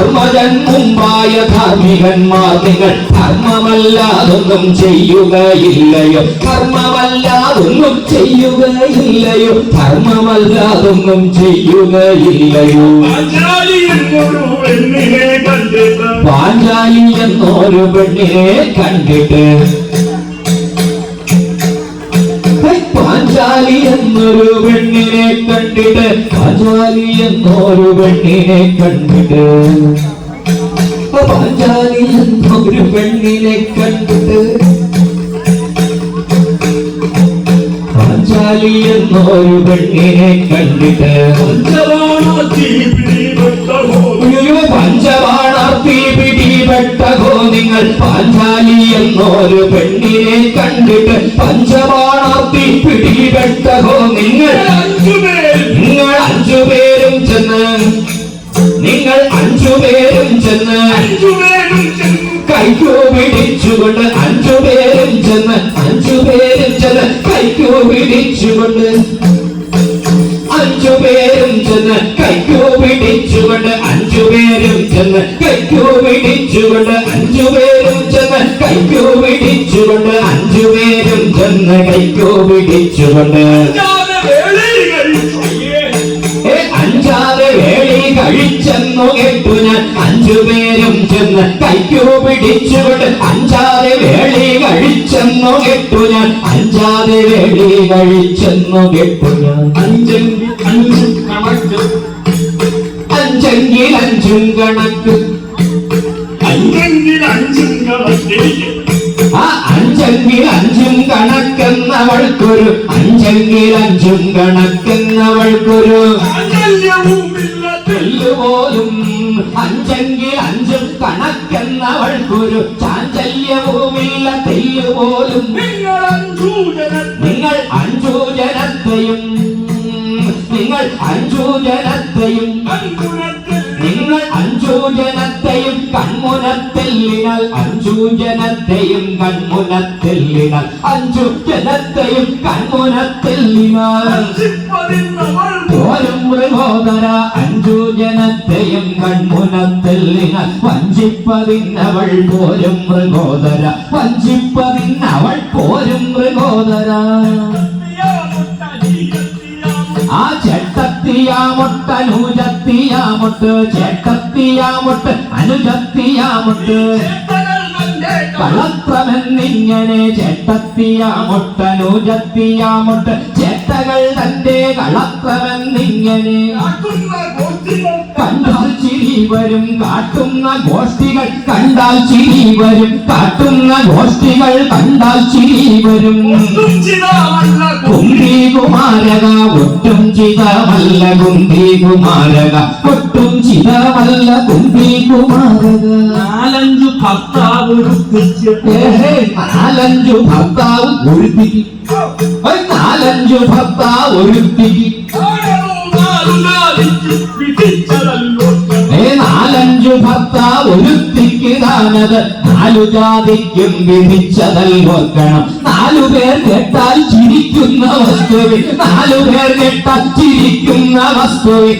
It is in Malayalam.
ധർമ്മജൻ മുമ്പായ ധാർമ്മികന്മാർ നിങ്ങൾ ധർമ്മമല്ലാതൊന്നും ചെയ്യുകയില്ലയോ? ധർമ്മമല്ലാതൊന്നും ചെയ്യുകയില്ലയോ? ധർമ്മമല്ലാതൊന്നും ചെയ്യുകയില്ലയോ? പാഞ്ചാലി എന്നൊരു പെണ്ണിനെ കണ്ടിട്ട് പാഞ്ചാലി എന്നൊരു പെണ്ണിനെ കണ്ടിട്ട് പാഞ്ചാലി എന്നൊരു പെണ്ണിനെ കണ്ടിട്ട്. പാഞ്ചാലി എന്നൊരു പെണ്ണിനെ കണ്ടിട്ട്. പാഞ്ചാലി എന്നൊരു പെണ്ണിനെ കണ്ടിട്ട്. നിങ്ങൾ? പാഞ്ചാലി എന്നൊരു പെണ്ണിനെ കണ്ടിട്ട്. പഞ്ചവാണാത്തി പിടിപെട്ടകോ നിങ്ങൾ? അഞ്ചുപേരും ചെന്ന് കൈക്കോ ചെന്നു കൈക്കു പിടിച്ചുകൊണ്ട് അഞ്ചുപേരും ചെന്ന് അഞ്ചുപേരും ചെന്ന് കൈക്കോ പിടിച്ചുകൊണ്ട് അഞ്ചുപേരും ചെന്ന് കൈക്കോ പിടിച്ചുകൊണ്ട് അഞ്ചുപേരും ചെന്ന് കൈക്കോ പിടിച്ചുകൊണ്ട് അഞ്ചുപേരും ചെന്ന് കൈക്കോ പിടിച്ചുകൊണ്ട് അഞ്ചുപേരും ചെന്ന് കൈക്കോ പിടിച്ചുകൊണ്ട് കഴിച്ചെന്നു കേട്ടു ഞാൻ. അഞ്ചുപേരും ചെന്ന് കൈക്കു പിടിച്ചുകൊണ്ട് അഞ്ചാറ് വേളി കഴിച്ചെന്നു കേട്ടു ഞാൻ. അഞ്ചാറ് വേളി കഴിച്ചെന്നു കേട്ടു ഞാൻ. അഞ്ചെങ്കിൽ അഞ്ചും കണക്ക്. അഞ്ചെങ്കിൽ അഞ്ചും കണക്ക്. അഞ്ചെങ്കിൽ അഞ്ചും കണക്കിരിക്കും ആ അഞ്ചെങ്കിൽ അഞ്ചും കണക്കെന്നവൾക്കൊരു. അഞ്ചെങ്കിൽ അഞ്ചും കണക്കെന്നവൾക്കൊരു. തെല്ലുപോലും അഞ്ചെങ്കിൽ അഞ്ചും കണക്കെന്നവൾക്കൊരു ചാഞ്ചല്യവുമില്ല തെല്ലുപോലും. നിങ്ങൾ അഞ്ചു നിങ്ങൾ അഞ്ചു ജനത്തെയും നിങ്ങൾ അഞ്ചു ജനത്തെയും കൺകുണത്തിൽ നിങ്ങൾ അഞ്ചു ജനത്തെയും കൺമുനത്തെല്ലിനാൽ അഞ്ചു ജനത്തെയും കൺമുനത്തെല്ലിനാൽ അഞ്ചു ജനത്തെയും കൺമുനത്തെല്ലിനാൽ മൃഗോദര അഞ്ചു ജനത്തെയും കൺമുനത്തെല്ലിനാൽ വഞ്ചിപ്പതിന്നവൾ പോരും മൃഗോദര. വഞ്ചിപ്പതിന്നവൾ പോരും മൃഗോദര. ആ ചേട്ടത്തിയാമൊട്ട് അനുജത്തിയാമൊട്ട് ചേട്ടത്തിയാമൊട്ട് അനുജത്തിയാമൊട്ട്. കളത്രമെന്നിങ്ങനെ ചേട്ടത്തിയാമൊട്ട് അനുജത്തിയാമൊട്ട് ചേട്ടകൾ തന്റെ കളത്രമെന്നിങ്ങനെ കണ്ടാൽ ചിരി വരും കാട്ടുന്ന ഗോഷ്ഠികൾ കണ്ടാൽ ചിരി വരും കാട്ടുന്ന ഗോഷ്ഠികൾ കണ്ടാൽ ചിരി വരും. കുന്തി കുമാരക ഒട്ടും ചിതമല്ല കുന്തി കുമാരക ഒട്ടും ചിതമല്ല കുന്തി കുമാരക നാലഞ്ചു ഭർത്താവ് നാലഞ്ചു ഭർത്താവ് ഒരുത്തിക്ക് ഒരു നാലഞ്ചു ഭർത്താവ് ഒരുത്തിക്ക് നാലഞ്ചു ഭർത്താവ് ഒരുത്തിക്ക് താനത് നാലു ജാതിക്കും വിധിച്ചതല്ലോർക്കണം നാലു പേർ കേട്ടാൽ ചിരിക്കുന്ന വസ്തുവിൽ. നാലു പേർ കേട്ടാൽ ചിരിക്കുന്ന വസ്തുവിൽ.